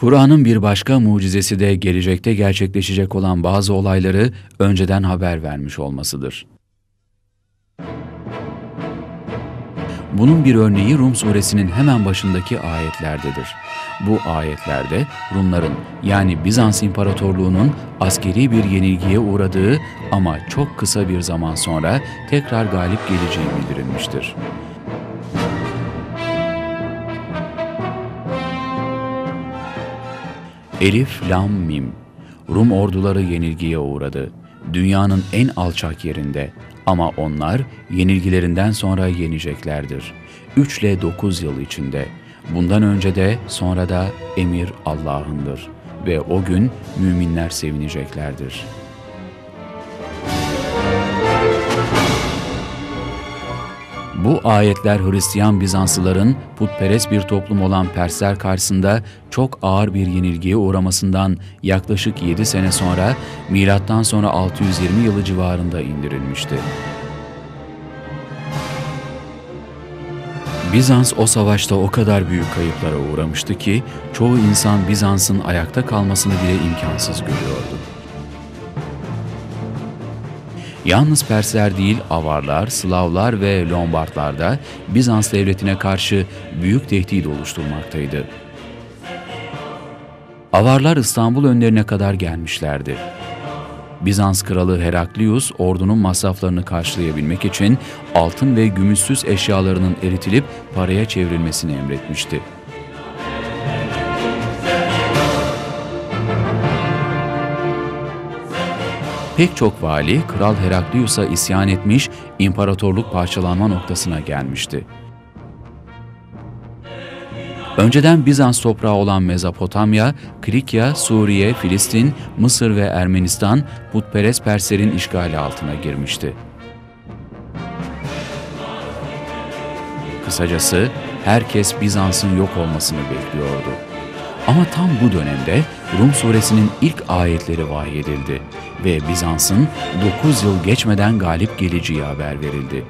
Kur'an'ın bir başka mucizesi de gelecekte gerçekleşecek olan bazı olayları önceden haber vermiş olmasıdır. Bunun bir örneği Rum suresinin hemen başındaki ayetlerdedir. Bu ayetlerde Rumların yani Bizans İmparatorluğu'nun askeri bir yenilgiye uğradığı ama çok kısa bir zaman sonra tekrar galip geleceği bildirilmiştir. Elif, Lam, Mim Rum orduları yenilgiye uğradı. Dünyanın en alçak yerinde ama onlar yenilgilerinden sonra yeneceklerdir. 3 ile 9 yıl içinde. Bundan önce de sonra da emir Allah'ındır ve o gün müminler sevineceklerdir.'' Bu ayetler Hristiyan Bizanslıların putperest bir toplum olan Persler karşısında çok ağır bir yenilgiye uğramasından yaklaşık 7 sene sonra milattan sonra 620 yılı civarında indirilmişti. Bizans o savaşta o kadar büyük kayıplara uğramıştı ki çoğu insan Bizans'ın ayakta kalmasını bile imkansız görüyordu. Yalnız Persler değil, Avarlar, Slavlar ve Lombardlar da Bizans devletine karşı büyük tehdit oluşturmaktaydı. Avarlar İstanbul önlerine kadar gelmişlerdi. Bizans kralı Heraklius ordunun masraflarını karşılayabilmek için altın ve gümüşsüz eşyalarının eritilip paraya çevrilmesini emretmişti. Pek çok vali Kral Heraklius'a isyan etmiş, imparatorluk parçalanma noktasına gelmişti. Önceden Bizans toprağı olan Mezopotamya, Krikya, Suriye, Filistin, Mısır ve Ermenistan putperest Perslerin işgali altına girmişti. Kısacası herkes Bizans'ın yok olmasını bekliyordu. Ama tam bu dönemde Rum suresinin ilk ayetleri vahyedildi ve Bizans'ın 9 yıl geçmeden galip geleceği haber verildi.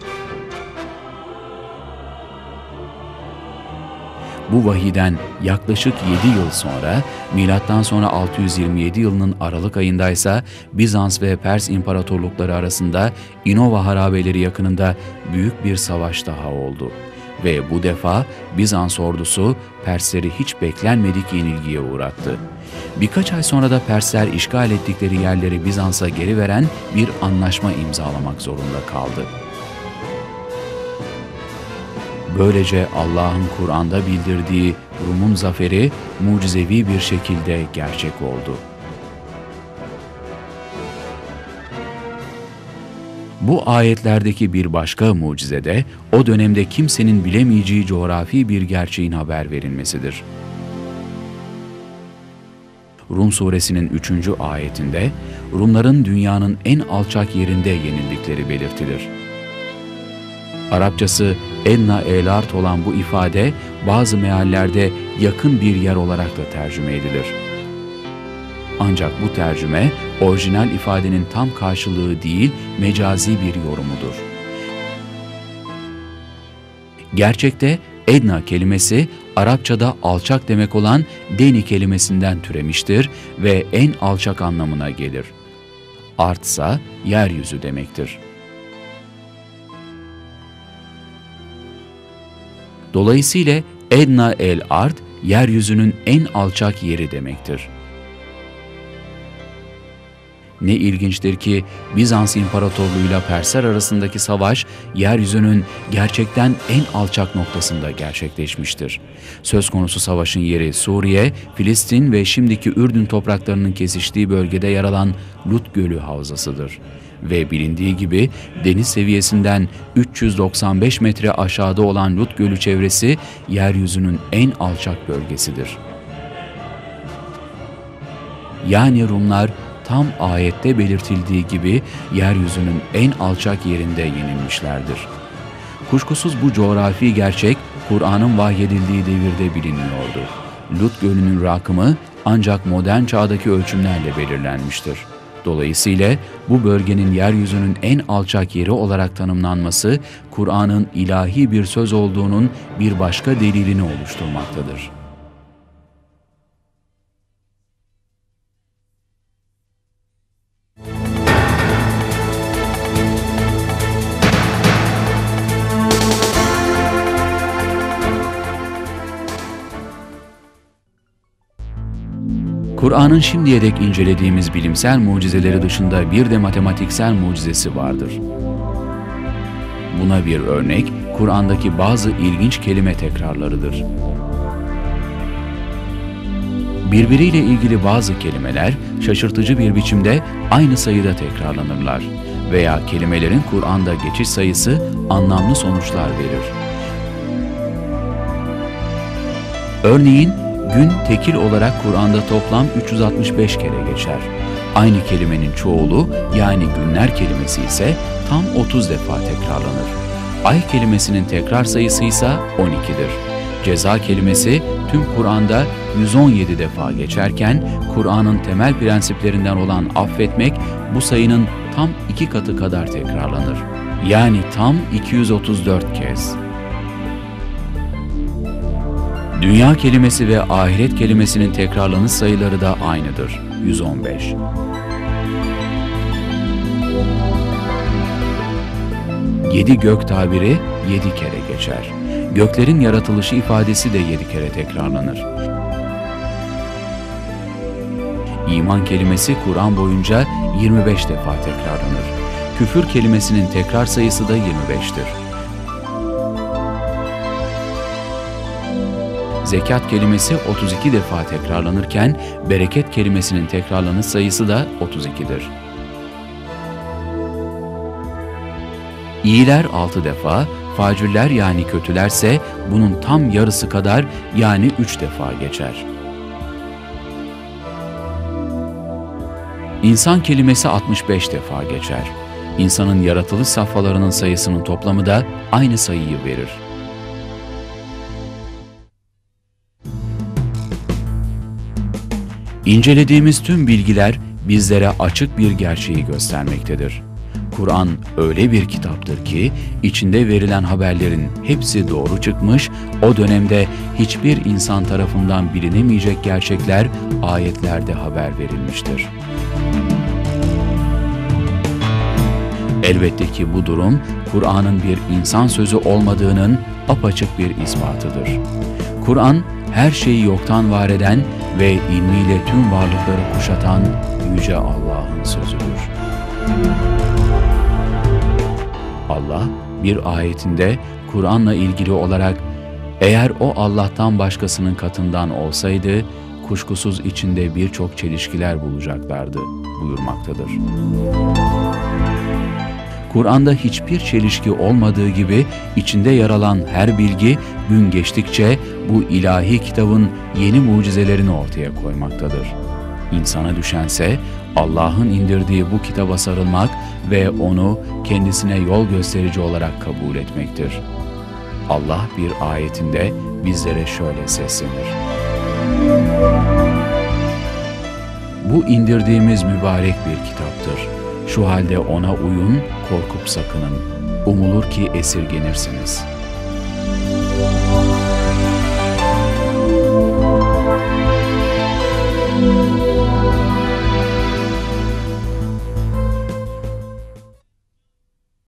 Bu vahiden yaklaşık 7 yıl sonra milattan sonra 627 yılının Aralık ayındaysa Bizans ve Pers imparatorlukları arasında İnova harabeleri yakınında büyük bir savaş daha oldu. Ve bu defa Bizans ordusu Persleri hiç beklenmedik yenilgiye uğrattı. Birkaç ay sonra da Persler işgal ettikleri yerleri Bizans'a geri veren bir anlaşma imzalamak zorunda kaldı. Böylece Allah'ın Kur'an'da bildirdiği Rum'un zaferi mucizevi bir şekilde gerçek oldu. Bu ayetlerdeki bir başka mucize de o dönemde kimsenin bilemeyeceği coğrafi bir gerçeğin haber verilmesidir. Rum suresinin 3. ayetinde Rumların dünyanın en alçak yerinde yenildikleri belirtilir. Arapçası enna elart olan bu ifade bazı meallerde yakın bir yer olarak da tercüme edilir. Ancak bu tercüme orijinal ifadenin tam karşılığı değil, mecazi bir yorumudur. Gerçekte Edna kelimesi Arapçada alçak demek olan deni kelimesinden türemiştir ve en alçak anlamına gelir. Artsa yeryüzü demektir. Dolayısıyla Edna el Art, yeryüzünün en alçak yeri demektir. Ne ilginçtir ki Bizans İmparatorluğu'yla Persler arasındaki savaş yeryüzünün gerçekten en alçak noktasında gerçekleşmiştir. Söz konusu savaşın yeri Suriye, Filistin ve şimdiki Ürdün topraklarının kesiştiği bölgede yer alan Lut Gölü Havzasıdır. Ve bilindiği gibi deniz seviyesinden 395 metre aşağıda olan Lut Gölü çevresi yeryüzünün en alçak bölgesidir. Yani Rumlar tam ayette belirtildiği gibi yeryüzünün en alçak yerinde yenilmişlerdir. Kuşkusuz bu coğrafi gerçek Kur'an'ın vahyedildiği devirde bilinmiyordu. Lut Gölü'nün rakımı ancak modern çağdaki ölçümlerle belirlenmiştir. Dolayısıyla bu bölgenin yeryüzünün en alçak yeri olarak tanımlanması Kur'an'ın ilahi bir söz olduğunun bir başka delilini oluşturmaktadır. Kur'an'ın şimdiye dek incelediğimiz bilimsel mucizeleri dışında bir de matematiksel mucizesi vardır. Buna bir örnek, Kur'an'daki bazı ilginç kelime tekrarlarıdır. Birbiriyle ilgili bazı kelimeler şaşırtıcı bir biçimde aynı sayıda tekrarlanırlar veya kelimelerin Kur'an'da geçiş sayısı anlamlı sonuçlar verir. Örneğin gün tekil olarak Kur'an'da toplam 365 kere geçer. Aynı kelimenin çoğulu yani günler kelimesi ise tam 30 defa tekrarlanır. Ay kelimesinin tekrar sayısı ise 12'dir. Ceza kelimesi tüm Kur'an'da 117 defa geçerken Kur'an'ın temel prensiplerinden olan affetmek bu sayının tam iki katı kadar tekrarlanır. Yani tam 234 kez. Dünya kelimesi ve ahiret kelimesinin tekrarlanış sayıları da aynıdır. 115. Yedi gök tabiri yedi kere geçer. Göklerin yaratılışı ifadesi de yedi kere tekrarlanır. İman kelimesi Kur'an boyunca 25 defa tekrarlanır. Küfür kelimesinin tekrar sayısı da 25'tir. Zekat kelimesi 32 defa tekrarlanırken bereket kelimesinin tekrarlanış sayısı da 32'dir. İyiler 6 defa, facirler yani kötülerse bunun tam yarısı kadar yani 3 defa geçer. İnsan kelimesi 65 defa geçer. İnsanın yaratılış safhalarının sayısının toplamı da aynı sayıyı verir. İncelediğimiz tüm bilgiler bizlere açık bir gerçeği göstermektedir. Kur'an öyle bir kitaptır ki içinde verilen haberlerin hepsi doğru çıkmış, o dönemde hiçbir insan tarafından bilinemeyecek gerçekler ayetlerde haber verilmiştir. Elbette ki bu durum Kur'an'ın bir insan sözü olmadığının apaçık bir ispatıdır. Kur'an her şeyi yoktan var eden ve ilmiyle tüm varlıkları kuşatan Yüce Allah'ın sözüdür. Allah bir ayetinde Kur'an'la ilgili olarak eğer o Allah'tan başkasının katından olsaydı kuşkusuz içinde birçok çelişkiler bulacaklardı buyurmaktadır. Kur'an'da hiçbir çelişki olmadığı gibi içinde yer alan her bilgi gün geçtikçe bu ilahi kitabın yeni mucizelerini ortaya koymaktadır. İnsana düşense Allah'ın indirdiği bu kitaba sarılmak ve onu kendisine yol gösterici olarak kabul etmektir. Allah bir ayetinde bizlere şöyle seslenir. Bu indirdiğimiz mübarek bir kitaptır. Şu halde ona uyun, korkup sakının. Umulur ki esirgenirsiniz.''